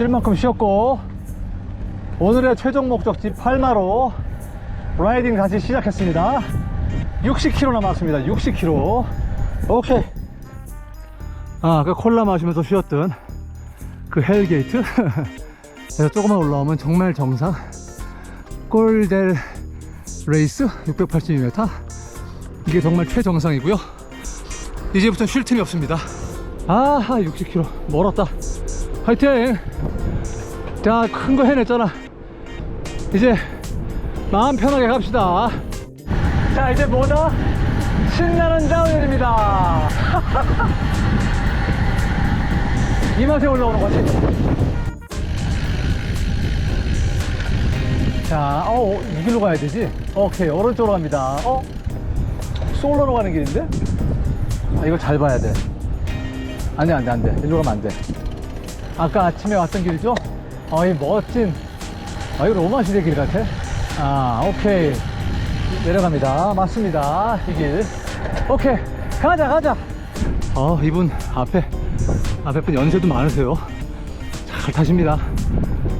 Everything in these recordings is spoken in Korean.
쉴 만큼 쉬었고 오늘의 최종 목적지 팔마로 라이딩 다시 시작했습니다. 60km 남았습니다. 60km 오케이. 아 아까 콜라 마시면서 쉬었던 그 헬게이트. 그래서 조금만 올라오면 정말 정상 꼴델 레이스 682m 이게 정말 최정상이고요. 이제부터 쉴 틈이 없습니다. 아하 60km 멀었다 화이팅 자 큰 거 해냈잖아 이제 마음 편하게 갑시다 자 이제 뭐다 신나는 다운힐입니다 이 맛에 올라오는 거지 자, 어, 이 길로 가야 되지? 오케이, 오른쪽으로 갑니다. 어? 솔로로 가는 길인데? 아, 이거 잘 봐야 돼. 안 돼, 안 돼, 안 돼. 일로 가면 안 돼. 아까 아침에 왔던 길이죠? 어, 이 멋진, 아, 이거 로마 시대 길 같아. 아, 오케이. 내려갑니다. 맞습니다. 이 길. 오케이. 가자, 가자. 어, 이분 앞에, 앞에 분 연세도 많으세요. 잘 타십니다.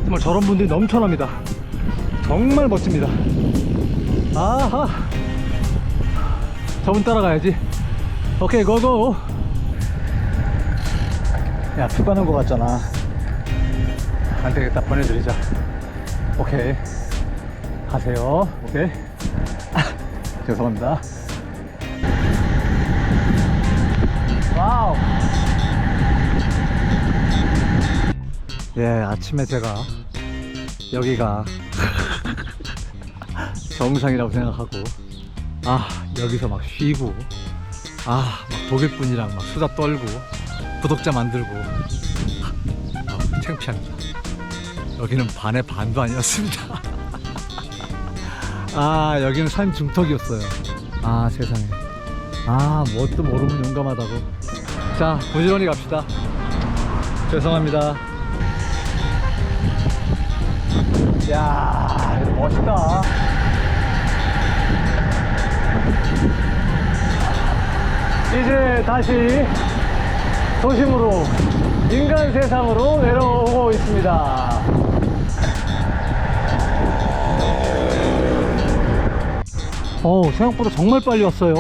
정말 저런 분들이 넘쳐납니다. 정말 멋집니다. 아하. 저분 따라가야지. 오케이, 고고. 야, 피 가는 것 같잖아. 안 되겠다. 보내드리자. 오케이. 가세요. 오케이. 아, 죄송합니다. 와우. 예, 아침에 제가 여기가 정상이라고 생각하고 아 여기서 막 쉬고 아 막 독일분이랑 막 수다 떨고 구독자 만들고. 아, 창피합니다. 여기는 반의 반도 아니었습니다. 아 여기는 산 중턱이었어요. 아 세상에. 아 뭣도 모르면 용감하다고. 자 부지런히 갑시다. 죄송합니다. 야 멋있다. 이제 다시 도심으로 인간 세상으로 내려오고 있습니다. 어 생각보다 정말 빨리 왔어요.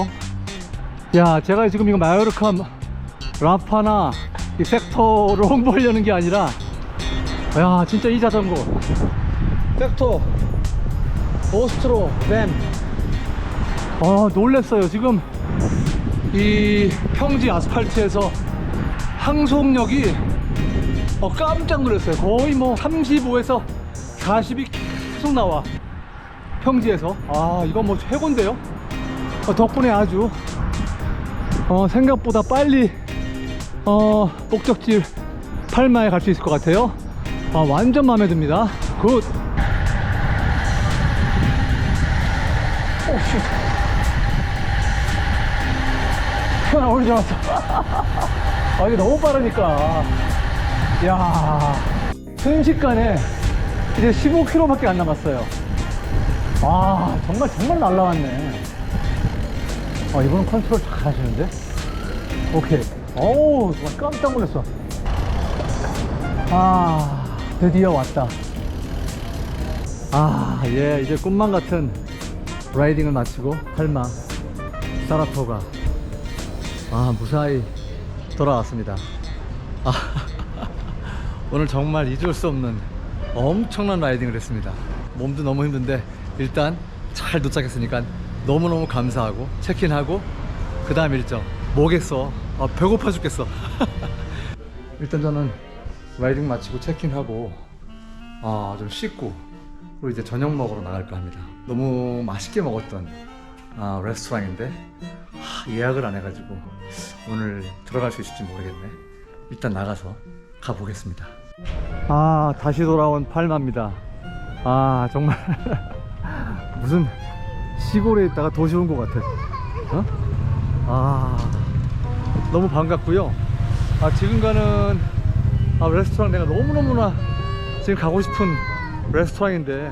야 제가 지금 이거 마요르카 라파나 이 섹터를 홍보하려는 게 아니라 야 진짜 이 자전거. 섹터. 오스트로 램 아, 놀랬어요. 지금 이 평지 아스팔트에서 항속력이 어, 깜짝 놀랐어요. 거의 뭐 35에서 40이 계속 나와. 평지에서. 아, 이건 뭐 최고인데요? 어, 덕분에 아주 어, 생각보다 빨리 어, 목적지 팔마에 갈 수 있을 것 같아요. 아, 완전 마음에 듭니다. 굿. 오, 씨. 튀어나 오늘 줄 알았어. 아, 이게 너무 빠르니까. 야 순식간에 이제 15km밖에 안 남았어요. 아, 정말, 정말 날라왔네. 아, 이분은 컨트롤 잘 하시는데? 오케이. 어우, 깜짝 놀랐어. 아, 드디어 왔다. 아, 예, 이제 꿈만 같은 라이딩을 마치고 할마 사라토가 아 무사히 돌아왔습니다. 아, 오늘 정말 잊을 수 없는 엄청난 라이딩을 했습니다. 몸도 너무 힘든데 일단 잘 도착했으니까 너무너무 감사하고 체킨하고 그 다음 일정 뭐겠어 아, 배고파 죽겠어 일단 저는 라이딩 마치고 체킨하고 아, 좀 씻고 그리고 이제 저녁 먹으러 나갈까 합니다. 너무 맛있게 먹었던 아, 레스토랑인데 하, 예약을 안 해가지고 오늘 들어갈 수 있을지 모르겠네. 일단 나가서 가보겠습니다. 아 다시 돌아온 팔마입니다. 아 정말 무슨 시골에 있다가 도시 온 것 같아. 어? 아 너무 반갑고요. 아 지금 가는 아, 레스토랑 내가 너무너무나 지금 가고 싶은 레스토랑인데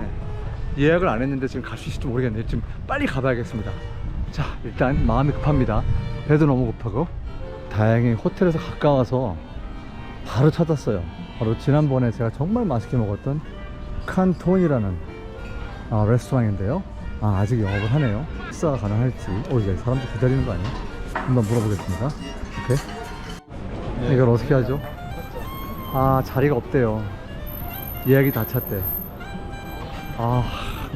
예약을 안 했는데 지금 갈 수 있을지 모르겠네요. 지금 빨리 가봐야겠습니다. 자, 일단 마음이 급합니다. 배도 너무 고파고. 다행히 호텔에서 가까워서 바로 찾았어요. 바로 지난번에 제가 정말 맛있게 먹었던 칸톤이라는 아, 레스토랑인데요. 아, 아직 영업을 하네요. 식사가 가능할지. 오, 이제 사람들 기다리는 거 아니에요? 한번 물어보겠습니다. 오케이. 이걸 어떻게 하죠? 아, 자리가 없대요. 예약이 다 찼대. 아,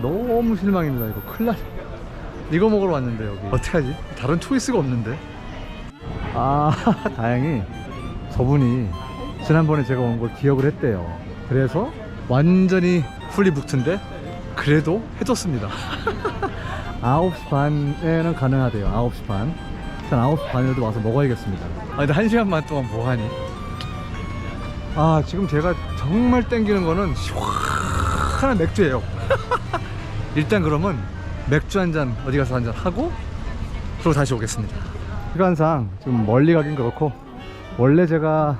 너무 실망입니다. 이거 큰일 나. 이거 먹으러 왔는데, 여기. 어떡하지? 다른 초이스가 없는데. 아, 다행히 저분이 지난번에 제가 온 걸 기억을 했대요. 그래서 완전히 풀리북트인데 그래도 해줬습니다. 9시 반에는 가능하대요. 9시 반. 일단 9시 반에도 와서 먹어야겠습니다. 아, 근데 1시간만 동안 뭐 하니? 아, 지금 제가 정말 땡기는 거는 시원한 맥주예요. 일단 그러면 맥주 한 잔 어디 가서 한 잔 하고 그리고 다시 오겠습니다. 시간상 지금 멀리 가긴 그렇고 원래 제가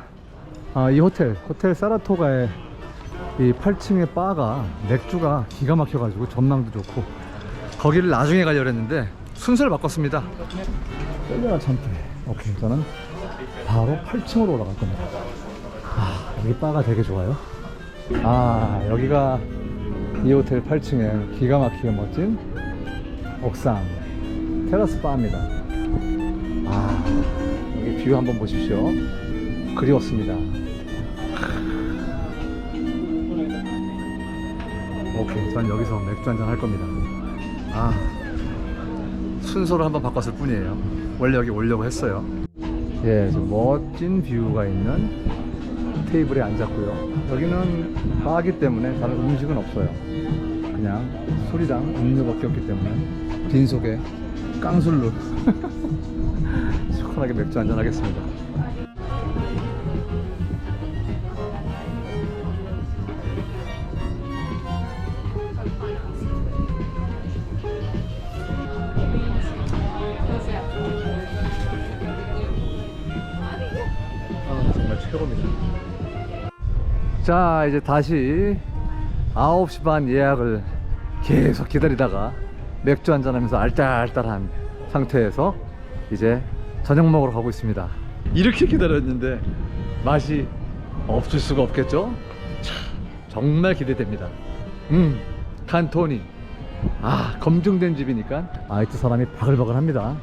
아, 이 호텔 호텔 사라토가의 이 8층의 바가 맥주가 기가 막혀가지고 전망도 좋고 거기를 나중에 가려고 했는데 순서를 바꿨습니다. 떨려라 참깨. 오케이 저는 바로 8층으로 올라갈 겁니다. 아 여기 바가 되게 좋아요. 아 여기가 이 호텔 8층에 기가 막히게 멋진 옥상. 테라스 바입니다. 아 여기 뷰 한번 보십시오. 그리웠습니다. 오케이 전 여기서 맥주 한잔 할 겁니다. 아 순서를 한번 바꿨을 뿐이에요. 원래 여기 오려고 했어요. 예, 좀 멋진 뷰가 있는 테이블에 앉았고요. 여기는 바기 때문에 다른 음식은 없어요. 그냥 술이랑 음료밖에 없기 때문에 빈속에 깡술로 시원하게 맥주 한잔 하겠습니다 아, 정말 최고입니다. 자, 이제 다시 9시 반 예약을 계속 기다리다가 맥주 한잔 하면서 알딸알딸한 상태에서 이제 저녁 먹으러 가고 있습니다. 이렇게 기다렸는데 맛이 없을 수가 없겠죠? 참, 정말 기대됩니다. 음, 칸토니. 아, 검증된 집이니까 아이트 사람이 바글바글 합니다.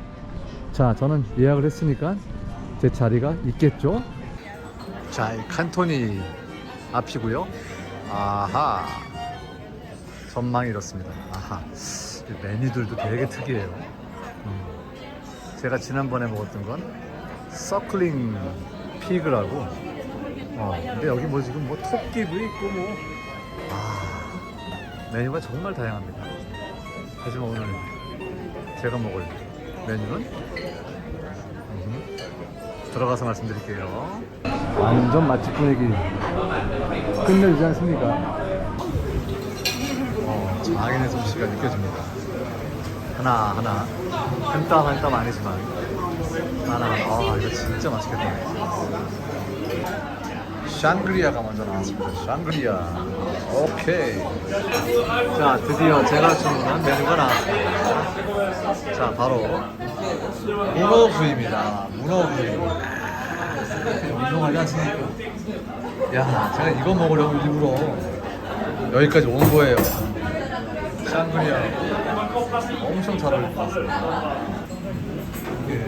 자, 저는 예약을 했으니까 제 자리가 있겠죠? 자, 이 칸토니 앞이고요. 아하. 전망이 이렇습니다. 아하. 이 메뉴들도 되게 특이해요. 음. 제가 지난번에 먹었던 건 서클링 피그라고. 어, 근데 여기 뭐 지금 뭐 토끼도 있고 뭐. 아, 메뉴가 정말 다양합니다. 하지만 오늘 제가 먹을 메뉴는 음, 들어가서 말씀드릴게요. 완전 맛집 분위기 끝내주지 않습니까? 어, 장인의 솜씨가 느껴집니다. 하나 하나 한 땀 한 땀 아니지만 하나 하나 아 이거 진짜 맛있겠다. 샹그리아가 먼저 나왔습니다. 샹그리아. 오케이. 자 드디어 제가 주문한 메뉴가 나왔습니다. 자 바로 문어구이입니다. 문어구이. 운동하지 않습니까? 야, 제가 이거 먹으려고 일부러 여기까지 온 거예요. 샹그리아 엄청 잘 어울릴 것 같습니다. 이게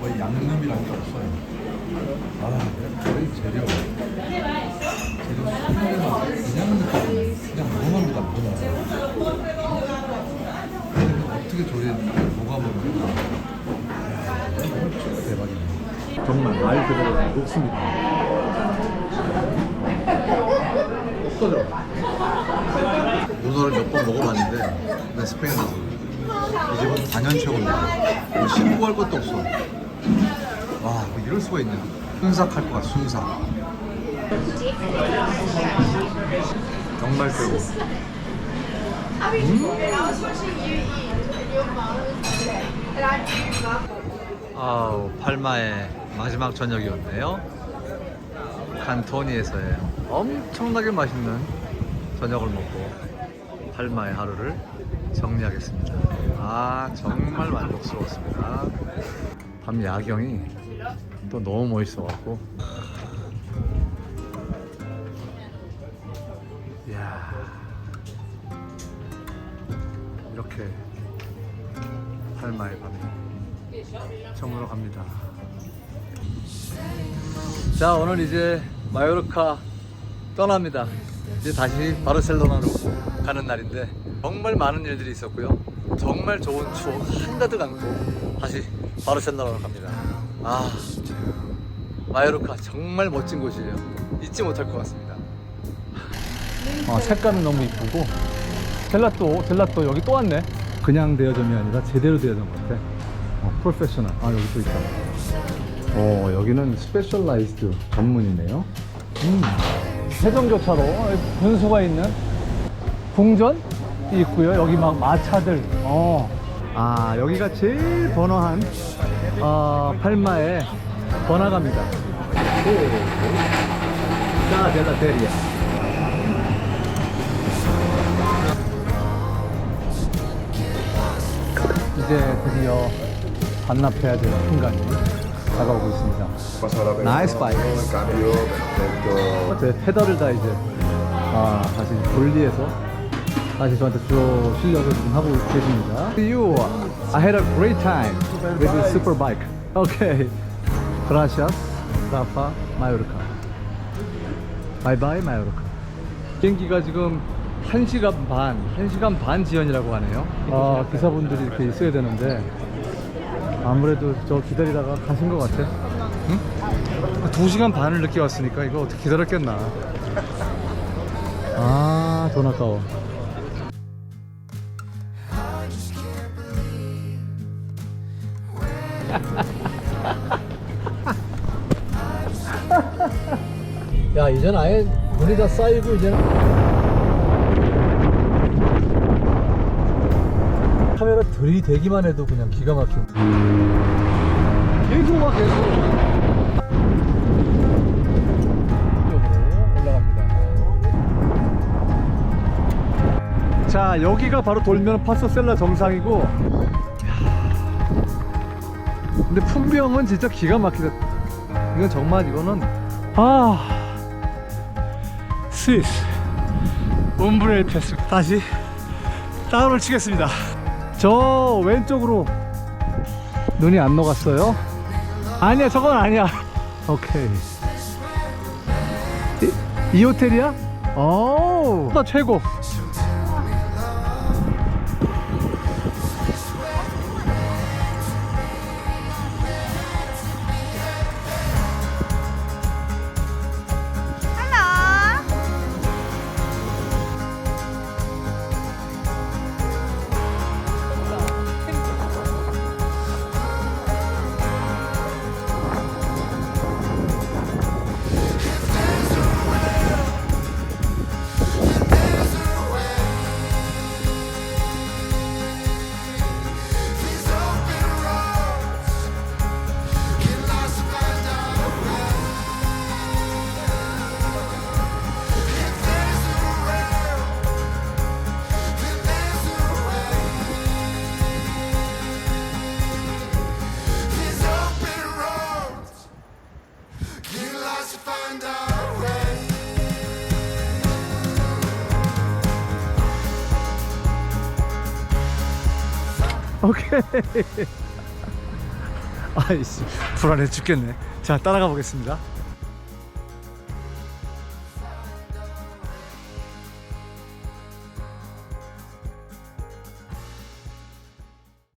거의 양념이란 게 없어요. 아, 거의 재료. 재료 수분만 그냥 느낌 그냥 무음합니다, 무음. 어떻게 조리했는지 뭐가 먹는지. 진짜 대박이네. 정말 말 그대로 녹습니다. 없어 져. 문어를 몇 번 먹어봤는데 난 스페인에서 이 집은 단연체고입니다 뭐 신고할 것도 없어 와, 뭐 이럴 수가 있냐 순삭할 것 같아 순삭 정말 최고. 아우 팔마의 마지막 저녁이었네요. 칸토니에서의 엄청나게 맛있는 저녁을 먹고 팔마의 하루를 정리하겠습니다. 아 정말 만족스러웠습니다. 밤 야경이 또 너무 멋있어갖고 이야. 이렇게 팔마의 밤이 저물어 갑니다. 자, 오늘 이제 마요르카 떠납니다. 이제 다시 바르셀로나로 가는 날인데 정말 많은 일들이 있었고요. 정말 좋은 추억 한가득 안고 다시 바르셀로나로 갑니다. 아, 마요르카 정말 멋진 곳이에요. 잊지 못할 것 같습니다. 아, 색감이 너무 이쁘고 젤라또, 젤라또 여기 또 왔네. 그냥 대여점이 아니라 제대로 대여점 같아. 어, 프로페셔널. 아, 여기 또 있다. 어, 여기는 스페셜라이즈드 전문이네요. 음, 세종교차로 분수가 있는 궁전이 있고요. 여기 막 마차들. 어. 아, 여기가 제일 번화한 어, 팔마의 번화가입니다. 자, 델라 데리아. 이제 드디어 반납해야 될 순간이 다가오고 있습니다. 나이스 바이크. 제 페달을 다 이제 아, 다시 분리해서 다시 저한테 주어 실려서 지금 하고 계십니다. You, I had a great time with the super bike. Okay. Gracias, Rafa, Mallorca. Bye bye, Mallorca. 비행기가 지금 1시간 반, 1시간 반 지연이라고 하네요. 아, 기사분들이 이렇게 있어야 되는데 아무래도 저 기다리다가 가신 것 같아. 응? 2시간 반을 늦게 왔으니까 이거 어떻게 기다렸겠나. 아, 돈 아까워. 야, 이젠 아예 물이 다 쌓이고 이제는 카메라 들이대기만 해도 그냥 기가 막힌. 계속 와 계속. 자 여기가 바로 돌면 파소셀라 정상이고. 근데 풍경은 진짜 기가 막히다. 이건 정말 이거는 아 스위스 옴브레 패스 다시 다운을 치겠습니다. 저 왼쪽으로 눈이 안 녹았어요? 아니야 저건 아니야 오케이 이, 이 호텔이야? 오 나 최고 오케이. 아이씨 불안해 죽겠네. 자 따라가 보겠습니다